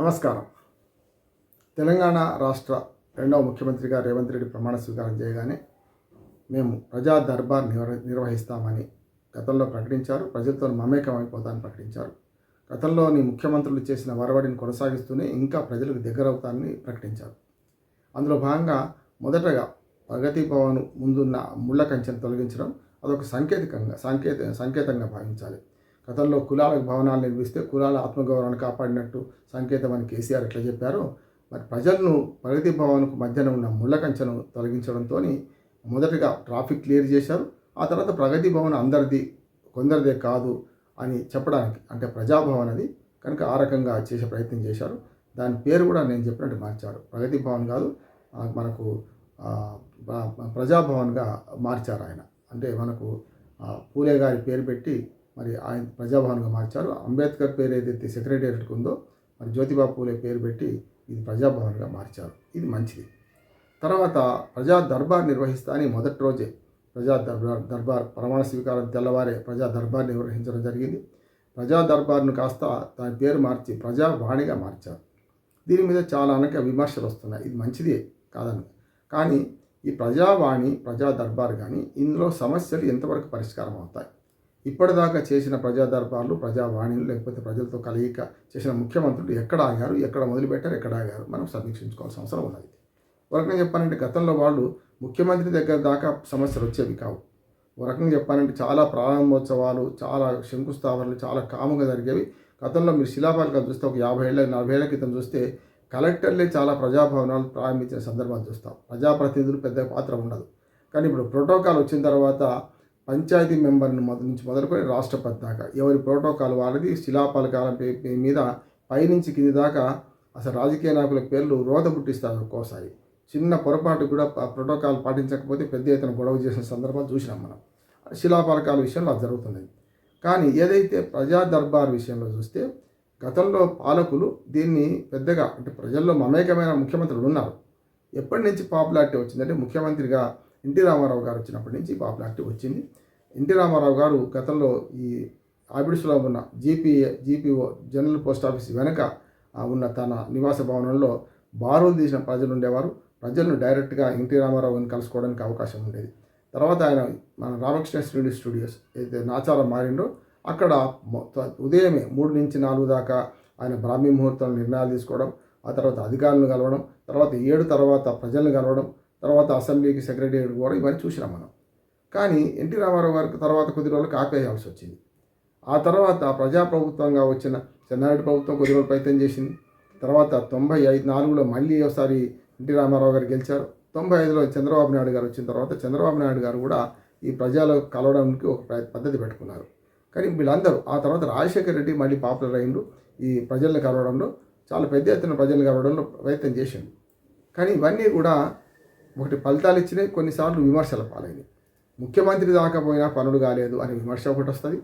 నమస్కారం. తెలంగాణ రాష్ట్ర రెండవ ముఖ్యమంత్రిగా రేవంత్ రెడ్డి ప్రమాణ స్వీకారం చేయగానే మేము ప్రజా దర్బార్ నిర్వహిస్తామని గతంలో ప్రకటించారు. ప్రజలతో మమేకం ప్రకటించారు. గతంలోని ముఖ్యమంత్రులు చేసిన వరవడిని కొనసాగిస్తూనే ఇంకా ప్రజలకు దగ్గరవుతానని ప్రకటించారు. అందులో భాగంగా మొదటగా ప్రగతి భవన్ ముందున్న ముళ్ళ కంచెను తొలగించడం అదొక సాంకేతికంగా సాంకేత సంకేతంగా భావించాలి. గతంలో కులాలకు భవనాలు నిర్మిస్తే కులాల ఆత్మగౌరవాన్ని కాపాడినట్టు సంకేతం అని కేసీఆర్ ఎట్లా చెప్పారో? మరి ప్రజలను ప్రగతి భవన్కు మధ్యన ఉన్న ముళ్ళ కంచెను తొలగించడంతో మొదటగా ట్రాఫిక్ క్లియర్ చేశారు. ఆ తర్వాత ప్రగతి భవన్ అందరిది కొందరిదే కాదు అని చెప్పడానికి అంటే ప్రజాభవన్ అది కనుక ఆ రకంగా చేసే ప్రయత్నం చేశారు. దాని పేరు కూడా నేను చెప్పినట్టు మార్చారు. ప్రగతి భవన్ కాదు మనకు ప్రజాభవన్గా మార్చారు ఆయన. అంటే మనకు పూలే గారి పేరు పెట్టి మరి ఆయన ప్రజాభవన్గా మార్చారు. అంబేద్కర్ పేరు ఏదైతే సెక్రటేరియట్కి ఉందో మరి జ్యోతిబా పూలే పేరు పెట్టి ఇది ప్రజాభవన్గా మార్చారు. ఇది మంచిది. తర్వాత ప్రజా దర్బార్ నిర్వహిస్తా అని మొదటి రోజే ప్రజా దర్బార్ దర్బార్ ప్రమాణ స్వీకారం తెల్లవారే ప్రజా దర్బార్ నిర్వహించడం జరిగింది. ప్రజా దర్బార్ను కాస్త దాని పేరు మార్చి ప్రజావాణిగా మార్చారు. దీని మీద చాలా అనేక విమర్శలు వస్తున్నాయి. ఇది మంచిదే కాదని. కానీ ఈ ప్రజావాణి ప్రజా దర్బార్ కానీ ఇందులో సమస్యలు ఎంతవరకు పరిష్కారం అవుతాయి? ఇప్పటిదాకా చేసిన ప్రజాదర్బార్లు ప్రజావాణిలు లేకపోతే ప్రజలతో కలయిక చేసిన ముఖ్యమంత్రులు ఎక్కడ ఆగారు ఎక్కడ మొదలుపెట్టారు ఎక్కడ ఆగారు మనం సమీక్షించుకోవాల్సిన అవసరం ఉన్నది. ఒక రకంగా చెప్పాలంటే గతంలో వాళ్ళు ముఖ్యమంత్రి దగ్గర దాకా సమస్యలు వచ్చేవి కావు. ఒక రకంగా చెప్పాలంటే చాలా ప్రారంభోత్సవాలు చాలా శంకుస్థాపనలు చాలా కాముగా జరిగేవి. గతంలో మీరు శిలాఫలకాలు చూస్తే ఒక యాభై ఏళ్ళ నలభై ఏళ్ళ క్రితం చూస్తే కలెక్టర్లే చాలా ప్రజాభవనాలు ప్రారంభించిన సందర్భాలు చూస్తాం. ప్రజాప్రతినిధులు పెద్ద పాత్ర ఉండదు. కానీ ఇప్పుడు ప్రోటోకాల్ వచ్చిన తర్వాత పంచాయతీ మెంబర్ని నుంచి మొదలుకొని రాష్ట్రపతి దాకా ఎవరి ప్రోటోకాల్ వాళ్ళది శిలాపలకాల మీద పైనుంచి కింది దాకా అసలు రాజకీయ నాయకుల పేర్లు రోత పుట్టిస్తారు ఒక్కోసారి. చిన్న పొరపాటు కూడా ప్రోటోకాల్ పాటించకపోతే పెద్ద ఎత్తున గొడవ చేసిన సందర్భాలు చూసినాం మనం. శిలాపలకాల విషయంలో అది జరుగుతున్నది కానీ ఏదైతే ప్రజా దర్బార్ విషయంలో చూస్తే గతంలో పాలకులు దీన్ని పెద్దగా అంటే ప్రజల్లో మమేకమైన ముఖ్యమంత్రులు ఉన్నారు. ఎప్పటి నుంచి పాపులారిటీ వచ్చిందంటే ముఖ్యమంత్రిగా ఎన్టీ రామారావు గారు వచ్చినప్పటి నుంచి పాపులారిటీ వచ్చింది. ఎన్టీ రామారావు గారు గతంలో ఈ ఆబిడ్స్లో ఉన్న GPA GPO general post office వెనక ఉన్న తన నివాస భవనంలో బారులు తీసిన ప్రజలు ఉండేవారు. ప్రజలను డైరెక్ట్గా ఎన్టీ రామారావుని కలుసుకోవడానికి అవకాశం ఉండేది. తర్వాత ఆయన మన రామకృష్ణ శ్రీడి స్టూడియోస్ ఏదైతే నాచారం మారిండో అక్కడ ఉదయమే మూడు నుంచి నాలుగు దాకా ఆయన బ్రాహ్మీ ముహూర్తంలో నిర్ణయాలు తీసుకోవడం ఆ తర్వాత అధికారులను కలవడం తర్వాత ఏడు తర్వాత ప్రజలను కలవడం తర్వాత అసెంబ్లీకి సెక్రటరీ కూడా ఇవన్నీ చూసినాం మనం. కానీ ఎన్టీ రామారావు గారికి తర్వాత కొద్ది రోజులకు ఆపేయాల్సి వచ్చింది. ఆ తర్వాత ప్రజాప్రభుత్వంగా వచ్చిన చెన్నారెడ్డి ప్రభుత్వం కొద్ది రోజులు ప్రయత్నం చేసింది. తర్వాత తొంభై ఐదు నాలుగులో మళ్ళీ ఒకసారి ఎన్టీ రామారావు గారు గెలిచారు. తొంభై ఐదులో చంద్రబాబు నాయుడు గారు వచ్చిన తర్వాత చంద్రబాబు నాయుడు గారు కూడా ఈ ప్రజలు కలవడానికి ఒక పద్ధతి పెట్టుకున్నారు. కానీ వీళ్ళందరూ ఆ తర్వాత రాజశేఖర రెడ్డి మళ్ళీ పాపులర్ అయిండు ఈ ప్రజల్ని కలవడంలో చాలా పెద్ద ఎత్తున ప్రజల్ని కలవడంలో ప్రయత్నం చేసిండు. కానీ ఇవన్నీ కూడా ఒకటి ఫలితాలు ఇచ్చినాయి కొన్నిసార్లు విమర్శల పాలైనవి ముఖ్యమంత్రి దాకా పోయినా పనులు కాలేదు అని విమర్శ ఒకటి వస్తుంది.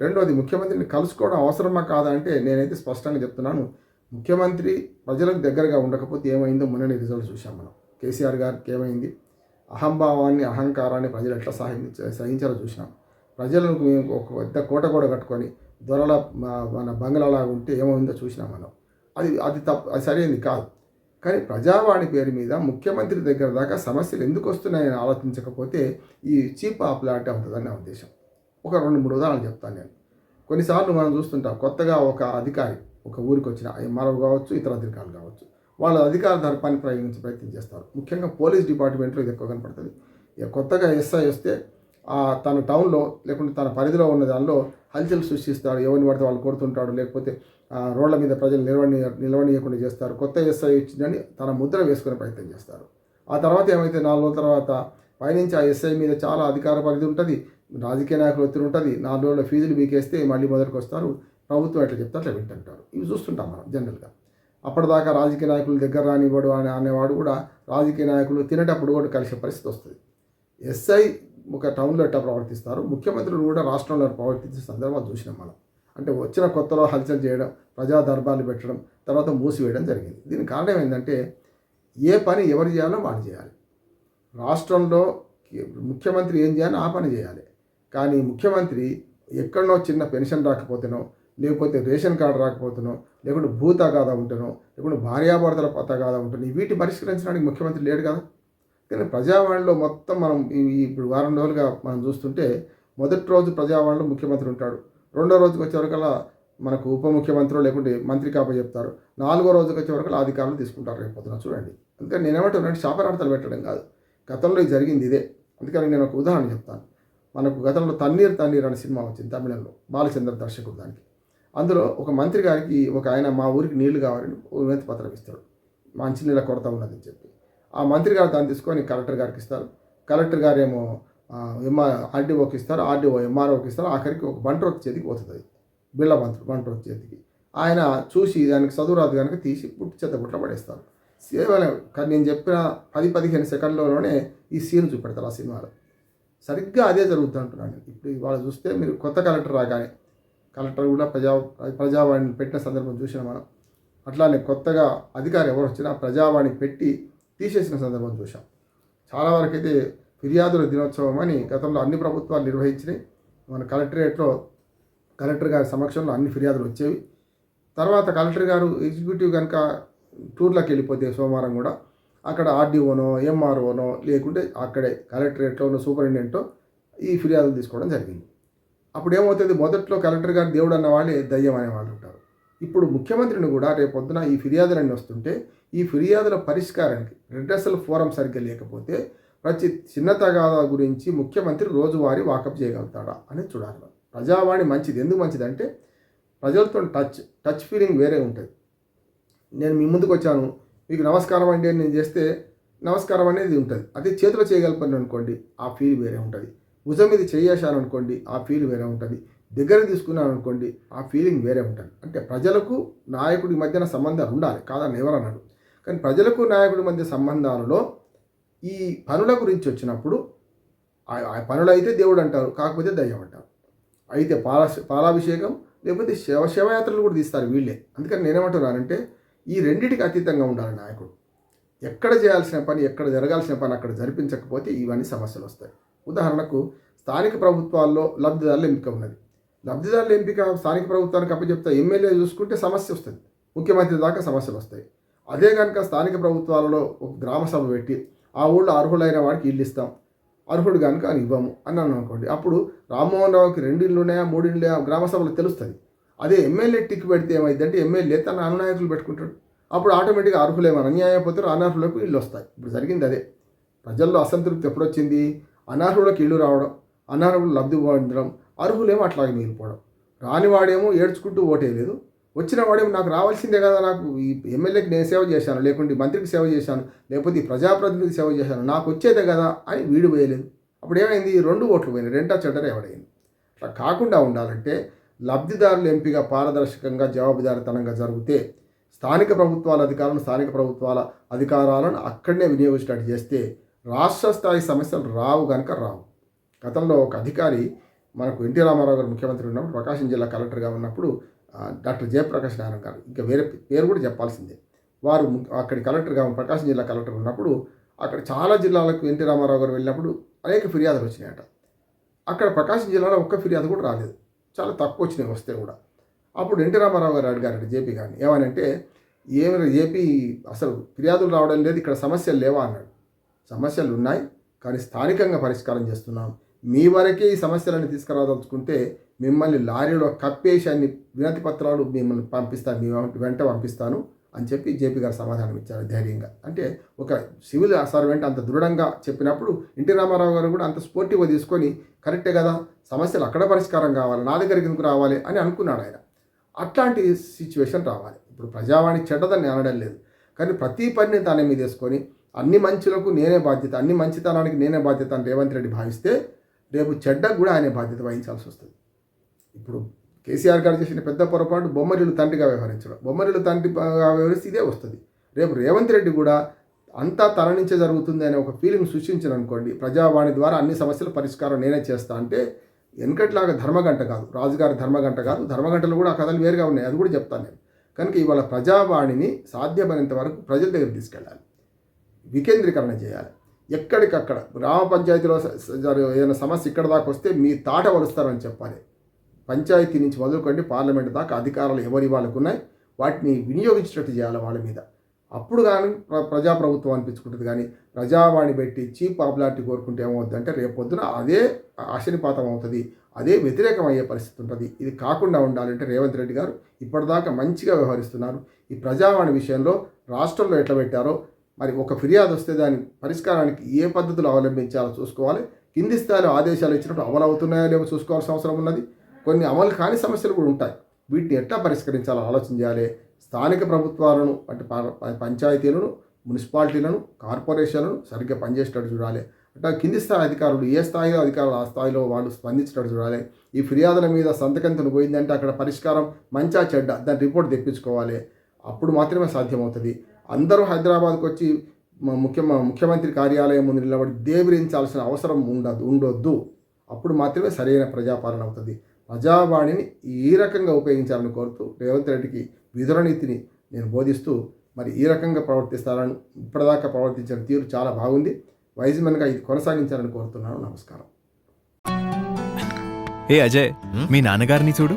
రెండోది ముఖ్యమంత్రిని కలుసుకోవడం అవసరమా కాదా అంటే నేనైతే స్పష్టంగా చెప్తున్నాను. ముఖ్యమంత్రి ప్రజలకు దగ్గరగా ఉండకపోతే ఏమైందో మొన్ననే రిజల్ట్ చూసాం మనం. కేసీఆర్ గారికి ఏమైంది? అహంభావాన్ని అహంకారాన్ని ప్రజలు ఎట్లా సహించ సహించాలో చూసినాం. ప్రజలకు మేము ఒక పెద్ద కోట కూడా కట్టుకొని దొరల మన బంగ్లాలాగా ఉంటే ఏమైందో చూసినాం మనం. అది అది తప్పు అది సరైనది కాదు. కానీ ప్రజావాణి పేరు మీద ముఖ్యమంత్రి దగ్గర దాకా సమస్యలు ఎందుకు వస్తున్నాయని ఆలోచించకపోతే ఈ చీప్ పాపులారిటీ అవుతుందని నా ఉద్దేశం. ఒక రెండు మూడు ఉదాహరణలు చెప్తాను నేను. కొన్నిసార్లు మనం చూస్తుంటాం కొత్తగా ఒక అధికారి ఒక ఊరికి వచ్చిన ఎంఆర్ఓ కావచ్చు ఇతర అధికారులు కావచ్చు వాళ్ళ అధికార దర్పాన్ని ప్రయోగించే ప్రయత్నం చేస్తారు. ముఖ్యంగా పోలీస్ డిపార్ట్మెంట్లో ఇది ఎక్కువ కనపడుతుంది. ఇక కొత్తగా ఎస్ఐ వస్తే తన టౌన్లో లేకుంటే తన పరిధిలో ఉన్న దానిలో హల్చల్ సృష్టిస్తాడు ఎవరిని పడితే వాళ్ళు కొడుతుంటాడు లేకపోతే రోడ్ల మీద ప్రజలు నిలవని నిలవనీయకుండా చేస్తారు. కొత్త ఎస్ఐ వచ్చిందని తన ముద్ర వేసుకునే ప్రయత్నం చేస్తారు. ఆ తర్వాత ఏమైతే నాలుగు రోజుల తర్వాత పైనుంచి ఆ ఎస్ఐ మీద చాలా అధికార పరిధి ఉంటుంది రాజకీయ నాయకులు ఒత్తిడి ఉంటుంది నాలుగు రోజుల ఫీజులు బీకేస్తే మళ్ళీ మొదటికి వస్తారు. ప్రభుత్వం ఎట్లా చెప్తే అట్లా వింటుంటారు. ఇవి చూస్తుంటాం మనం జనరల్గా. అప్పటిదాకా రాజకీయ నాయకులు దగ్గర రానివ్వడు అని అనేవాడు కూడా రాజకీయ నాయకులు తినేటప్పుడు కూడా కలిసే పరిస్థితి వస్తుంది. ఎస్ఐ ఒక టౌన్లో ఎట్లా ప్రవర్తిస్తారు? ముఖ్యమంత్రులు కూడా రాష్ట్రంలో ప్రవర్తించే సందర్భాలు చూసినాం మనం. అంటే వచ్చిన కొత్తలో హల్చల్ చేయడం ప్రజా దర్బార్లు పెట్టడం తర్వాత మూసివేయడం జరిగింది. దీనికి కారణం ఏంటంటే ఏ పని ఎవరు చేయాలో వాళ్ళు చేయాలి. రాష్ట్రంలో ముఖ్యమంత్రి ఏం చేయాలో ఆ పని చేయాలి. కానీ ముఖ్యమంత్రి ఎక్కడనో చిన్న పెన్షన్ రాకపోతేనో లేకపోతే రేషన్ కార్డు రాకపోతునో లేకుంటే భూ తగాదా ఉంటేనో లేకుంటే భార్యాభర్తల తగాదా ఉంటేనో వీటి పరిష్కరించడానికి ముఖ్యమంత్రి లేడు కదా. కానీ ప్రజావాణిలో మొత్తం మనం ఇప్పుడు వారం రోజులుగా మనం చూస్తుంటే మొదటి రోజు ప్రజావాణిలో ముఖ్యమంత్రి ఉంటాడు. రెండో రోజుకి వచ్చేవరకల్లా మనకు ఉప ముఖ్యమంత్రి లేకుంటే మంత్రి కాప చెప్తారు. నాలుగో రోజుకి వచ్చేవరకల్లా అధికారులు తీసుకుంటారు రేపు పొద్దున చూడండి. అందుకని నేనేమంటున్నాను శాపనార్థాలు పెట్టడం కాదు. గతంలో ఇది జరిగింది ఇదే. అందుకని నేను ఒక ఉదాహరణ చెప్తాను. మనకు గతంలో తన్నీర్ తన్నీర్ అనే సినిమా వచ్చింది తమిళంలో బాలచంద్ర దర్శకుడు దానికి. అందులో ఒక మంత్రి గారికి ఒక ఆయన మా ఊరికి నీళ్ళు కావాలని వినతి పత్రం ఇస్తాడు. మంచినీళ్ళ కొరత ఉన్నదని చెప్పి. ఆ మంత్రి గారు దాన్ని తీసుకొని కలెక్టర్ గారికి ఇస్తారు. కలెక్టర్ గారేమో ఎంఆర్ ఆర్డీఓకి ఇస్తారు ఆర్డీఓ ఎంఆర్ఓకి ఇస్తారు ఆఖరికి ఒక బంట్రోత్ చేతికి పోతుంది. అది బిళ్ళ మంత్రి బంట్రోత్ చేతికి. ఆయన చూసి దానికి చదువు రాదు కనుక తీసి పుట్టి చెత్త గుట్ల పడేస్తారు. కేవలం కానీ నేను చెప్పిన పది పదిహేను సెకండ్లలోనే ఈ సీన్ చూపెడతారు ఆ సినిమాలో. సరిగ్గా అదే జరుగుతుంది అంటున్నాను ఇప్పుడు ఇవాళ చూస్తే మీరు కొత్త కలెక్టర్ రాగానే కలెక్టర్ కూడా ప్రజా ప్రజావాణిని పెట్టిన సందర్భం చూసిన మనం. అట్లానే కొత్తగా అధికారి ఎవరు వచ్చినా ప్రజావాణి పెట్టి తీసేసిన సందర్భం చూసాం చాలా వరకు అయితే ఫిర్యాదుల దినోత్సవం అని గతంలో అన్ని ప్రభుత్వాలు నిర్వహించినాయి. మన కలెక్టరేట్లో కలెక్టర్ గారి సమక్షంలో అన్ని ఫిర్యాదులు వచ్చేవి. తర్వాత కలెక్టర్ గారు ఎగ్జిక్యూటివ్ కనుక టూర్లకు వెళ్ళిపోతే సోమవారం కూడా అక్కడ ఆర్డీఓనో ఎంఆర్ఓనో లేకుంటే అక్కడే కలెక్టరేట్లో ఉన్న సూపరింటెండెంటో ఈ ఫిర్యాదులు తీసుకోవడం జరిగింది. అప్పుడు ఏమవుతుంది? మొదట్లో కలెక్టర్ గారు దేవుడు అన్న వాళ్ళే దయ్యం అనేవాళ్ళు ఉంటారు. ఇప్పుడు ముఖ్యమంత్రిని కూడా రేపు పొద్దున ఈ ఫిర్యాదులన్నీ వస్తుంటే ఈ ఫిర్యాదుల పరిష్కారానికి రెడ్రసల్ ఫోరం సరిగ్గా లేకపోతే ప్రతి చిన్న తగాదా గురించి ముఖ్యమంత్రి రోజువారీ వాకప్ చేయగలుగుతాడా అని చూడాలి. ప్రజావాణి మంచిది. ఎందుకు మంచిదంటే ప్రజలతో టచ్ టచ్ ఫీలింగ్ వేరే ఉంటుంది. నేను మీ ముందుకు వచ్చాను. మీకు నమస్కారం అండి అని నేను చేస్తే నమస్కారం అనేది ఉంటుంది. అదే చేతిలో చేయగలిపాను అనుకోండి ఆ ఫీల్ వేరే ఉంటుంది. భుజం మీద చేయేశాను అనుకోండి ఆ ఫీల్ వేరే ఉంటుంది. దగ్గర తీసుకున్నాను అనుకోండి ఆ ఫీలింగ్ వేరే ఉంటుంది. అంటే ప్రజలకు నాయకుడి మధ్యన సంబంధాలు ఉండాలి. కాదని ఎవరన్నాడు కానీ ప్రజలకు నాయకుడి మధ్య సంబంధాలలో ఈ పనుల గురించి వచ్చినప్పుడు ఆ- ఆ పనులు అయితే దేవుడు అంటారు కాకపోతే దయ్యం అంటారు. అయితే పాల పాలాభిషేకం లేకపోతే శవ శవయాత్రలు కూడా తీస్తారు వీళ్ళే. అందుకని నేనేమంటున్నానంటే ఈ రెండింటికి అతీతంగా ఉండాలి నాయకుడు. ఎక్కడ చేయాల్సిన పని ఎక్కడ జరగాల్సిన పని అక్కడ జరిపించకపోతే ఇవన్నీ సమస్యలు వస్తాయి. ఉదాహరణకు స్థానిక ప్రభుత్వాల్లో లబ్ధిదారుల ఎంపిక ఉన్నది. లబ్ధిదారుల ఎంపిక స్థానిక ప్రభుత్వానికి అప్పచెప్తా ఎమ్మెల్యే చూసుకుంటే సమస్య వస్తుంది. ముఖ్యమంత్రి దాకా సమస్యలు వస్తాయి. అదే కనుక స్థానిక ప్రభుత్వాలలో ఒక గ్రామ సభ పెట్టి ఆ ఊళ్ళో అర్హులైన వాడికి ఇల్లు ఇస్తాం. అర్హుడు కనుక అని ఇవ్వము. అన్నాను అనుకోండి. అప్పుడు రామ్మోహన్ రావుకి రెండు ఇళ్ళు ఉన్నాయా మూడు ఇళ్ళు గ్రామ సభలో తెలుస్తుంది. అదే ఎమ్మెల్యే టిక్ పెడితే ఏమైందంటే ఎమ్మెల్యే తన అనునాయకులు పెట్టుకుంటాడు. అప్పుడు ఆటోమేటిక్గా అర్హులేమో అన్యాయపోతారు అనర్హులకు ఇల్లు వస్తాయి. ఇప్పుడు జరిగింది అదే. ప్రజల్లో అసంతృప్తి ఎప్పుడొచ్చింది? అనర్హులకు ఇల్లు రావడం అనర్హులు లబ్ధి పొందడం అర్హులేమో అట్లాగే మిగిలిపోవడం. రానివాడేమో ఏడ్చుకుంటూ ఓటేయలేదు. వచ్చిన వాడే నాకు రావాల్సిందే కదా నాకు ఈ ఎమ్మెల్యేకి నేను సేవ చేశాను లేకుంటే మంత్రికి సేవ చేశాను లేకపోతే ఈ ప్రజాప్రతినిధికి సేవ చేశాను నాకు వచ్చేదే కదా అని వీడు పోయలేదు. అప్పుడు ఏమైంది? రెండు ఓట్లు పోయినాయి రెంటా చెడ్డర ఎవడైంది? అట్లా కాకుండా ఉండాలంటే లబ్ధిదారుల ఎంపిక పారదర్శకంగా జవాబుదారితనంగా జరిగితే స్థానిక ప్రభుత్వాల అధికారులను స్థానిక ప్రభుత్వాల అధికారాలను అక్కడనే వినియోగించినట్టు చేస్తే రాష్ట్ర స్థాయి సమస్యలు రావు కనుక రావు. గతంలో ఒక అధికారి మనకు ఎన్టీ రామారావు గారు ముఖ్యమంత్రి ఉన్నప్పుడు ప్రకాశం జిల్లా కలెక్టర్గా ఉన్నప్పుడు డాక్టర్ జయప్రకాష్ నారాయణ గారు. ఇంకా వేరే పేరు కూడా చెప్పాల్సిందే. వారు ము- అక్కడి కలెక్టర్గా ప్రకాశం జిల్లా కలెక్టర్ ఉన్నప్పుడు అక్కడ చాలా జిల్లాలకు ఎన్టీ రామారావు గారు వెళ్ళినప్పుడు అనేక ఫిర్యాదులు వచ్చినాయట. అక్కడ ప్రకాశం జిల్లాలో ఒక్క ఫిర్యాదు కూడా రాలేదు. చాలా తక్కువ వచ్చినాయి వస్తే కూడా. అప్పుడు ఎన్టీ రామారావు గారు అడిగారట జేపీ గారిని. ఏమనంటే ఏమి ఏపీ అసలు ఫిర్యాదులు రావడం లేదు ఇక్కడ సమస్యలు లేవా అన్నాడు. సమస్యలు ఉన్నాయి కానీ స్థానికంగా పరిష్కారం చేస్తున్నాం. మీ వరకే ఈ సమస్యలను తీసుకురాదలుచుకుంటే మిమ్మల్ని లారీలో కప్పేసి అన్ని వినతి పత్రాలు మిమ్మల్ని పంపిస్తాను మీ వెంట పంపిస్తాను అని చెప్పి జేపీ గారు సమాధానం ఇచ్చారు ధైర్యంగా. అంటే ఒక సివిల్ సర్వెంట్ అంత దృఢంగా చెప్పినప్పుడు ఎన్టీ రామారావు గారు కూడా అంత స్పోర్టివ్గా తీసుకొని కరెక్టే కదా సమస్యలు అక్కడ పరిష్కారం కావాలి నా దగ్గరికి ఎందుకు రావాలి? అని అనుకున్నాడు ఆయన. అట్లాంటి సిచ్యువేషన్ రావాలి. ఇప్పుడు ప్రజావాణి చెడ్డదని అనడం లేదు. కానీ ప్రతి పనిని తానే మీద వేసుకొని అన్ని మంచులకు నేనే బాధ్యత అన్ని మంచితనానికి నేనే బాధ్యత అని రేవంత్ రెడ్డి భావిస్తే రేపు చెడ్డకు కూడా ఆయన బాధ్యత వహించాల్సి వస్తుంది. ఇప్పుడు కేసీఆర్ గారు చేసిన పెద్ద పొరపాటు బొమ్మరిలు తండ్రిగా వ్యవహరించడం. బొమ్మరిలు తండ్రిగా వ్యవహరిస్తే ఇదే వస్తుంది. రేపు రేవంత్ రెడ్డి కూడా అంతా తన నుంచే జరుగుతుంది అనే ఒక ఫీలింగ్ సృష్టించిన అనుకోండి ప్రజావాణి ద్వారా అన్ని సమస్యల పరిష్కారం నేనే చేస్తా అంటే వెనకట్లాగా ధర్మగంట కాదు రాజుగారి ధర్మగంట కాదు ధర్మగంటలు కూడా ఆ కథలు వేరుగా ఉన్నాయి అది కూడా చెప్తాను నేను. కనుక ఇవాళ ప్రజావాణిని సాధ్యమైనంత వరకు ప్రజల దగ్గర తీసుకెళ్ళాలి. వికేంద్రీకరణ చేయాలి. ఎక్కడికక్కడ గ్రామ పంచాయతీలో స- ఏదైనా సమస్య ఇక్కడ దాకా వస్తే మీ తాట వలుస్తారని చెప్పాలి. పంచాయతీ నుంచి మొదలుకోండి. పార్లమెంట్ దాకా అధికారాలు ఎవరి వాళ్ళకు ఉన్నాయి? వాటిని వినియోగించినట్టు చేయాలి వాళ్ళ మీద. అప్పుడు కానీ ప్ర ప్రజాప్రభుత్వం అనిపించుకుంటుంది. కానీ ప్రజావాణి పెట్టి చీప్ పాపులారిటీ కోరుకుంటే ఏమవుతుందంటే అంటే రేపొద్దున అదే ఆశనిపాతం అవుతుంది. అదే వ్యతిరేకం అయ్యే పరిస్థితి ఉంటుంది. ఇది కాకుండా ఉండాలంటే రేవంత్ రెడ్డి గారు ఇప్పటిదాకా మంచిగా వ్యవహరిస్తున్నారు. ఈ ప్రజావాణి విషయంలో రాష్ట్రంలో ఎట్లా పెట్టారో మరి ఒక ఫిర్యాదు వస్తే దాని పరిష్కారానికి ఏ పద్ధతులు అవలంబించాలో చూసుకోవాలి. కింది స్థాయిలో ఆదేశాలు ఇచ్చినప్పుడు అమలు అవుతున్నాయో లేవో చూసుకోవాల్సిన అవసరం ఉన్నది. కొన్ని అమలు కాని సమస్యలు కూడా ఉంటాయి. వీటిని ఎట్లా పరిష్కరించాలో ఆలోచన చేయాలి. స్థానిక ప్రభుత్వాలను అంటే ప- పంచాయతీలను మున్సిపాలిటీలను కార్పొరేషన్లను సరిగ్గా పనిచేసేటట్టు చూడాలి. అంటే కింది స్థాయి అధికారులు ఏ స్థాయిలో అధికారులు ఆ స్థాయిలో వాళ్ళు స్పందించేటట్టు చూడాలి. ఈ ఫిర్యాదుల మీద సంతకంతను పోయిందంటే అక్కడ పరిష్కారం మంచా చెడ్డ దాని రిపోర్ట్ తెప్పించుకోవాలి. అప్పుడు మాత్రమే సాధ్యమవుతుంది. అందరూ హైదరాబాద్కు వచ్చి ముఖ్య ముఖ్యమంత్రి కార్యాలయం ముందు నిలబడి దేవిరించాల్సిన అవసరం ఉండదు ఉండొద్దు. అప్పుడు మాత్రమే సరైన ప్రజాపాలన అవుతుంది. ప్రజావాణిని ఈ రకంగా ఉపయోగించాలని కోరుతూ రేవంత్ రెడ్డికి విధుల నీతిని నేను బోధిస్తూ మరి ఈ రకంగా ప్రవర్తిస్తారని ఇప్పటిదాకా ప్రవర్తించిన తీరు చాలా బాగుంది. వైజ్మెన్గా ఇది కొనసాగించాలని కోరుతున్నాను. నమస్కారం. ఏ అజయ్ మీ నాన్నగారిని చూడు.